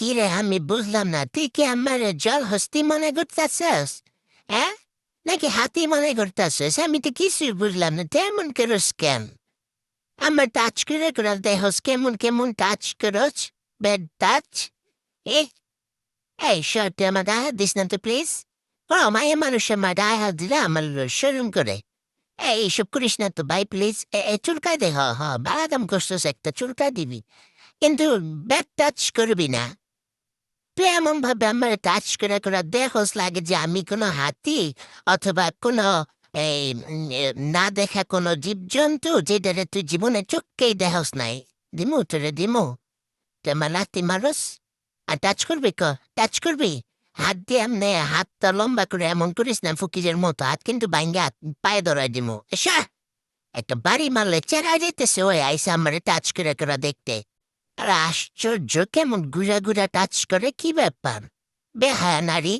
কি রে আমি বুঝলাম না তুই কি আমার জল হস্তি মনে করতেছস হ্যাঁ নাকি হাতি মনে করতেছস আমি তো কিছুই বুঝলাম না তেমন করস কেন আমার টাচ করে করে দেহস কেমন কেমন টাচ করস বেড টাচ এ এই শর্টে আমার গায়ে হাত দিস না তো প্লিজ ও মায়ের মানুষের আমার গায়ে হাত দিলে আমার শরম করে এই এইসব করিস না তো ভাই প্লিজ চুলকায় দে হ হ বাদাম করছিস একটা চুলকায় দিবি কিন্তু ব্যাক টাচ করবি না তুই এমন ভাবে আমার টাচ করে করে দেখোস লাগে যে আমি কোনো হাতি অথবা কোনো এই না দেখা কোনো জীবজন্তু যেটারে তুই জীবনে চোখকেই দেখোস নাই দিমু তোরে দিমু তে মালাতি মারস আর টাচ করবি ক টাচ করবি হাত দিয়ে এমনি হাতটা লম্বা করে এমন করিস না ফকিরের মতো হাত কিন্তু বাইঙ্গে পায়ে ধরাই দিমু এসা একটা বাড়ি মারলে চেরা যেতেছে ওই আইসা আমার টাচ করে করে দেখতে আর আশ্চর্য কেমন গুড়া গুড়া টাচ করে কি ব্যাপার? বেহায়া নারী।